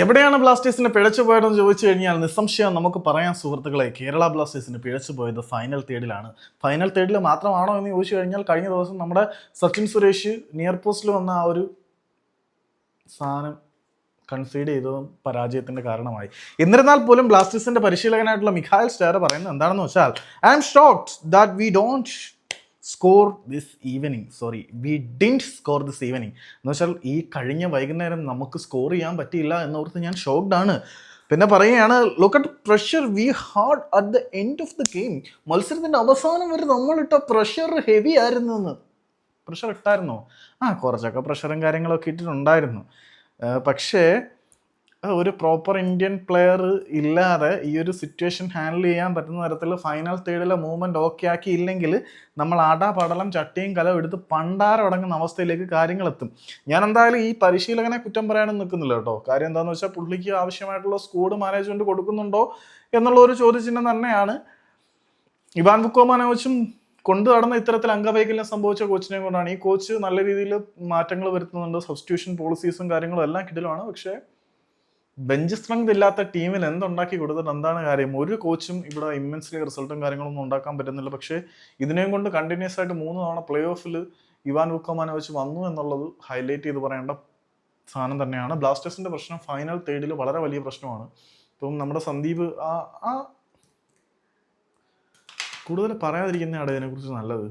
എവിടെയാണ് ബ്ലാസ്റ്റേഴ്സിന് പിഴച്ചു പോയതെന്ന് ചോദിച്ചു കഴിഞ്ഞാൽ നിസ്സംശയം നമുക്ക് പറയാം സുഹൃത്തുക്കളെ. കേരള ബ്ലാസ്റ്റേഴ്സിന് പിഴച്ചു പോയത് ഫൈനൽ തേർഡിലാണ് ഫൈനൽ തേർഡിൽ മാത്രമാണോ എന്ന് ചോദിച്ചു കഴിഞ്ഞാൽ കഴിഞ്ഞ ദിവസം നമ്മുടെ സച്ചിൻ സുരേഷ് നിയർ പോസ്റ്റിൽ വന്ന ആ ഒരു സാധനം കൺസീഡ് ചെയ്തതും പരാജയത്തിന്റെ കാരണമായി. എന്നിരുന്നാൽ പോലും ബ്ലാസ്റ്റേഴ്സിന്റെ പരിശീലകനായിട്ടുള്ള മിഖായൽ സ്റ്റാർ പറയുന്നത് എന്താണെന്ന് വെച്ചാൽ I am shocked that we don't score this evening sorry we didn't score this evening എന്ന് വെച്ചാൽ ഈ കഴിഞ്ഞ വൈകുന്നേരം നമുക്ക് സ്കോർ ചെയ്യാൻ പറ്റിയില്ല എന്നോർത്ത് ഞാൻ ഷോക്ഡ് ആണ്. പിന്നെ പറയുകയാണ് look at pressure we hard at the end of the game മത്സരത്തിന്റെ അവസാനം വരെ നമ്മളിട്ട പ്രഷർ ഹെവി ആയിരുന്നു എന്ന്. പ്രഷർ ഇട്ടായിരുന്നോ? ആ കുറച്ചൊക്കെ പ്രഷറും കാര്യങ്ങളൊക്കെ ഇട്ടിട്ടുണ്ടായിരുന്നു. പക്ഷേ ഒരു പ്രോപ്പർ ഇന്ത്യൻ പ്ലെയർ ഇല്ലാതെ ഈ ഒരു സിറ്റുവേഷൻ ഹാൻഡിൽ ചെയ്യാൻ പറ്റുന്ന തരത്തിൽ ഫൈനൽ തേർഡിലെ മൂവ്മെന്റ് ഓക്കെ ആക്കി ഇല്ലെങ്കിൽ നമ്മൾ അട പടലം ചട്ടിയും കലവും എടുത്ത് പണ്ടാരം അടങ്ങുന്ന അവസ്ഥയിലേക്ക് കാര്യങ്ങൾ എത്തും. ഞാൻ എന്തായാലും ഈ പരിശീലകനെ കുറ്റം പറയാനും നിൽക്കുന്നില്ല കേട്ടോ. കാര്യം എന്താണെന്ന് വെച്ചാൽ പുള്ളിക്ക് ആവശ്യമായിട്ടുള്ള സ്കൂഡ് മാനേജ്മെന്റ് കൊടുക്കുന്നുണ്ടോ എന്നുള്ള ഒരു ചോദ്യചിഹ്നം തന്നെയാണ് ഇവാൻ ബുക്കോമാനോച്ചും കൊണ്ടു നടന്ന ഇത്തരത്തിൽ അംഗവൈകല്യം സംഭവിച്ച കോച്ചിനെ കൊണ്ടാണ്. ഈ കോച്ച് നല്ല രീതിയിൽ മാറ്റങ്ങൾ വരുത്തുന്നുണ്ട്. സബ്സ്റ്റിറ്റ്യൂഷൻ പോളിസീസും കാര്യങ്ങളും എല്ലാം കിടലുമാണ്. പക്ഷേ ബെഞ്ച് സ്ട്രെങ്ത് ഇല്ലാത്ത ടീമിൽ എന്തുണ്ടാക്കി കൊടുത്തിട്ട് എന്താണ് കാര്യം? ഒരു കോച്ചും ഇവിടെ ഇമ്മൻസ്ലി റിസൾട്ടും കാര്യങ്ങളൊന്നും ഉണ്ടാക്കാൻ പറ്റുന്നില്ല. പക്ഷേ ഇതിനെയും കൊണ്ട് കണ്ടിന്യൂസ് ആയിട്ട് മൂന്ന് തവണ പ്ലേ ഓഫിൽ ഇവാൻ വുക്കോമാനെ വെച്ച് വന്നു എന്നുള്ളത് ഹൈലൈറ്റ് ചെയ്ത് പറയേണ്ട സാധനം തന്നെയാണ്. ബ്ലാസ്റ്റേഴ്സിന്റെ പ്രശ്നം ഫൈനൽ തേർഡിൽ വളരെ വലിയ പ്രശ്നമാണ്. ഇപ്പം നമ്മുടെ സന്ദീപ് ആ ആ കൂടുതൽ പറയാതിരിക്കുന്നതാണ് ഇതിനെക്കുറിച്ച് നല്ലത്.